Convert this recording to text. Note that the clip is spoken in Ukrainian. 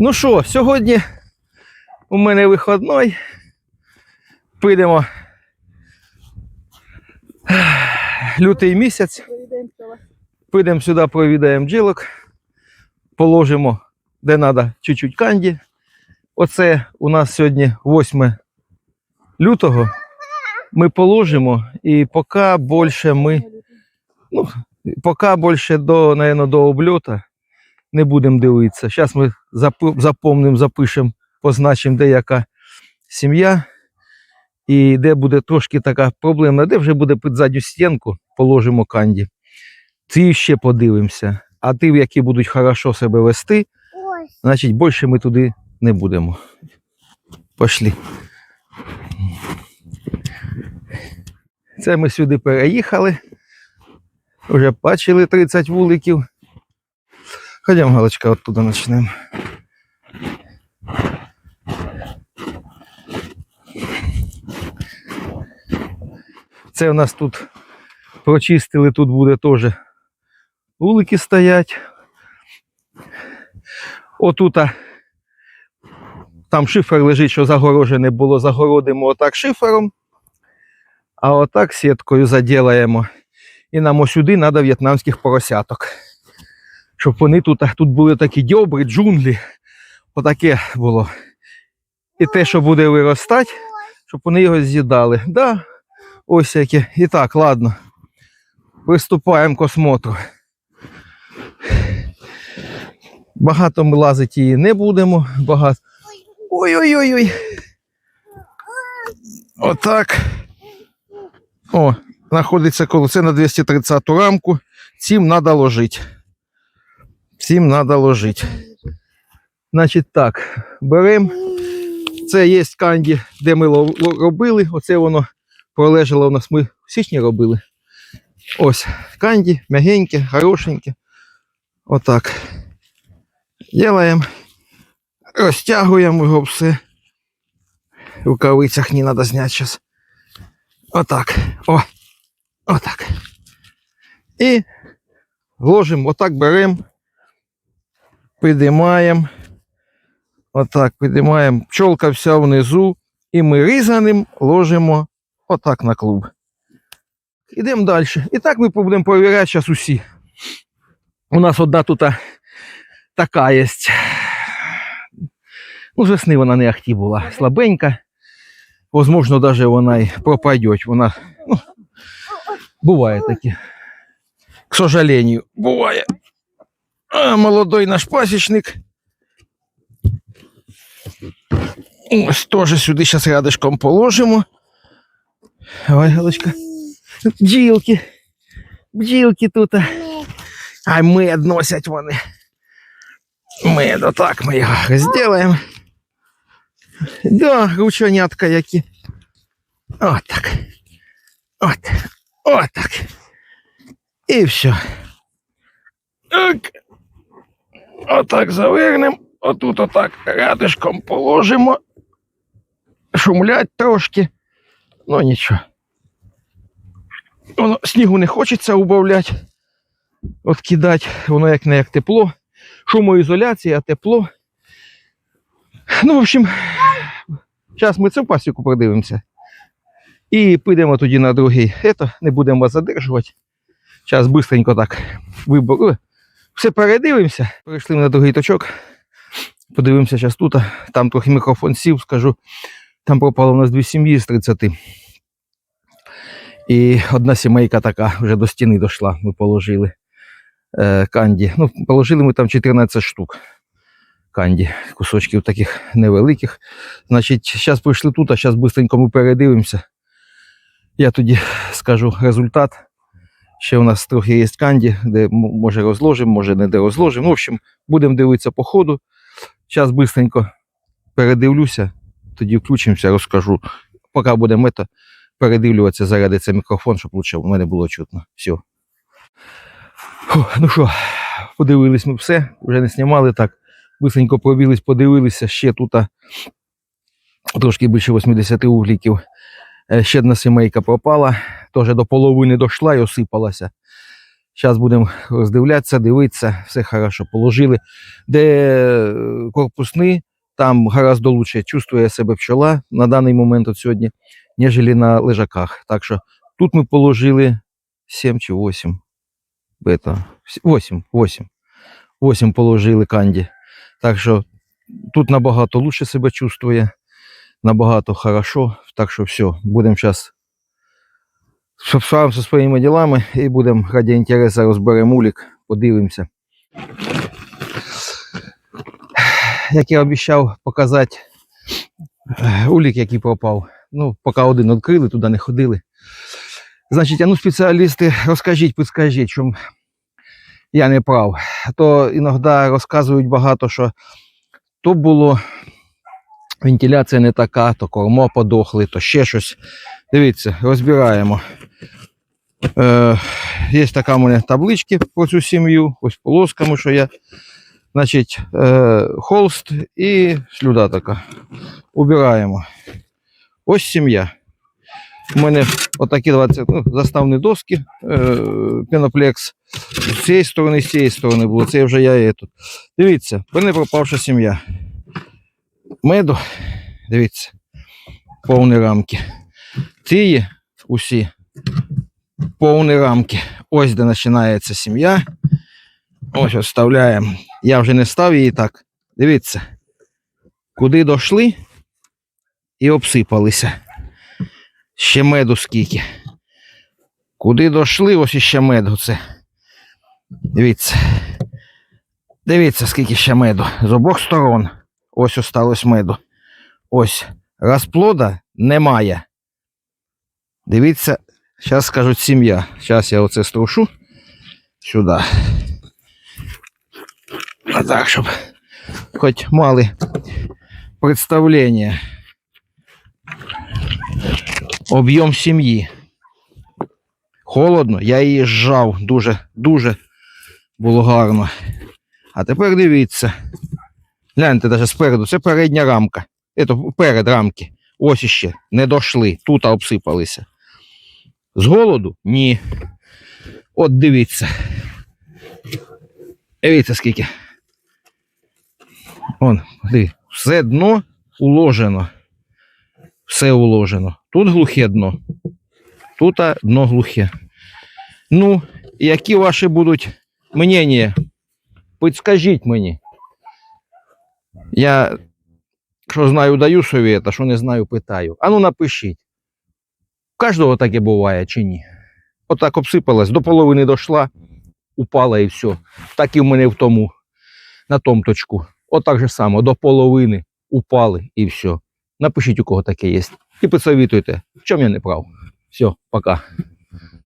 Ну що, сьогодні у мене вихідний. Підемо. Лютий місяць. Підемо сюди, провідаємо бджілок, положимо, де треба, чуть-чуть канді. Оце у нас сьогодні 8 лютого. Ми положимо і поки більше ми, ну, поки більше до, наверное, до обльота не будемо дивитися. Зараз ми запомнимо, запишемо, позначимо, де яка сім'я. І де буде трошки така проблемна, де вже буде під задню стінку, положимо канді. Ті ще подивимося. А ті, які будуть хорошо себе вести, значить більше ми туди не будемо. Пошли. Це ми сюди переїхали. Вже бачили 30 вуликів. Ходімо, Галочка, оттуда почнемо. Це у нас тут прочистили, тут буде теж вулики стоять. Отута там шифер лежить, що загорожене було, загородимо отак шифером, а отак сіткою заділаємо. І нам ось сюди треба в'єтнамських поросяток. Щоб вони тут, тут були такі дьобри, джунглі. Отаке було. І те, що буде виростати, щоб вони його з'їдали. Да, ось яке. І так, ладно. Приступаємо к осмотру. Багато ми лазити її не будемо. Багато. Ой-ой-ой-ой. Отак. О, знаходиться коло це на 230 рамку. Цим треба ложити. Цим треба ложити. Значить так, беремо. Це є канді, де ми робили. Оце воно пролежало у нас. Ми в січні робили. Ось канді, м'ягеньке, хорошеньке. Отак. Делаємо. Розтягуємо його все. В рукавицях не треба зняти зараз. Отак. О. Отак. І ложимо, отак беремо, підіймаємо. Отак підіймаємо. Пчолка вся внизу. І ми різаним ложимо отак на клуб. Ідемо далі. І так ми будемо перевіряти зараз усі. У нас одна тут така є. Ну, з весни вона не ахті була, слабенька. Возможно, навіть вона і пропаде. Вона, ну, буває таке. К сожалению, буває. А, молодой наш пасічник. Ось теж сюди зараз рядышком положимо. Ой, Галочка. Бджілки. Бджілки тут. А мед носять вони. Мед, отак ми його розділаємо. Да, рученятка які. Отак. От. Отак. І все. Так. Отак завернемо. Отут отак рядишком положимо. Шумлять трошки. Ну нічого. Воно снігу не хочеться убавляти. От кидати, воно як не як тепло. Шумоізоляція, тепло. Ну, в общем, зараз ми цю пасіку продивимося. І підемо тоді на другий. Ето, не будемо вас задержувати. Зараз швидко так вибор. Все передивимося. Перейшли на другий точок. Подивимося зараз тут. Там трохи мікрофон сів, скажу. Там пропало у нас дві сім'ї з 30. І одна сімейка така вже до стіни дійшла. Ми положили е, канді. Ну, положили ми там 14 штук канді, кусочків таких невеликих. Значить, зараз прийшли тут, а зараз швидко ми передивимося. Я тоді скажу результат. Ще у нас трохи є канді, де може розложимо, може не де розложимо. Ну, в общем, будемо дивитися по ходу. Зараз швидко передивлюся, тоді включимося, розкажу. Поки будемо це, передивлюватися, зарядиться мікрофон, щоб лучше в мене було чутно. Все. Фух, ну що, подивились ми все, вже не знімали так. Бисенько пробілись, подивилися, ще тут трошки більше 80 угліків. Е, Ще одна сімейка пропала, теж до половини дійшла і осипалася. Зараз будемо роздивлятися, дивитися, все хорошо. Положили. Де е, корпусний, там гораздо лучше чувствує себе пчола на даний момент от сьогодні, ніж на лежаках. Так що тут ми положили 7 чи 8. Бета. 8, 8. 8 положили канді. Так що тут набагато лучше себе чувствує, набагато хорошо. Так що все, будемо зараз справимося своїми ділами і будемо раді інтересу розберемо улік, подивимося. Як я обіцяв показати е, улік, який пропав. Ну, поки один відкрили, туди не ходили. Значить, а ну спеціалісти, розкажіть, підскажіть, що я не прав. То іноді розказують багато, що то було вентиляція не така, то кормо подохли, то ще щось. Дивіться, розбираємо. Е, є така в мене таблички про цю сім'ю, ось полосками, що я. Значить, е, холст і слюда така. Убираємо. Ось сім'я. У мене отакі 20 ну, заставні доски, е, пеноплекс. З цієї сторони, з цієї сторони було. Це вже я і тут. Дивіться, в мене пропавша сім'я. Меду, дивіться, повні рамки. Ці усі повні рамки. Ось де починається сім'я. Ось вставляємо. Я вже не став її так. Дивіться, куди дійшли і обсипалися. Ще меду скільки. Куди дійшли, ось іще меду це. Дивіться. Дивіться, скільки ще меду. З обох сторон. Ось осталось меду. Ось. Розплода немає. Дивіться, зараз скажуть сім'я. Зараз я оце струшу сюди. А так, щоб хоч мали представлення. Об'єм сім'ї. Холодно, я її зжав дуже, дуже було гарно. А тепер дивіться. Гляньте навіть спереду, це передня рамка. Це перед рамки. Ось іще. Не дошли. Тут обсипалися. З голоду? Ні. От дивіться. Дивіться скільки. Вон, диви, все дно уложено. Все уложено. Тут глухе дно. Тут дно глухе. Ну, які ваші будуть мнення? Підскажіть мені. Я, що знаю, даю совет, а що не знаю, питаю. А ну напишіть. У кожного таке буває чи ні? Отак обсипалась, до половини дійшла, упала і все. Так і в мене в тому, на тому точку. Отак же само, до половини упали і все. Напишіть, у кого таке є. І посовітуйте, в чому я не прав. Все, пока.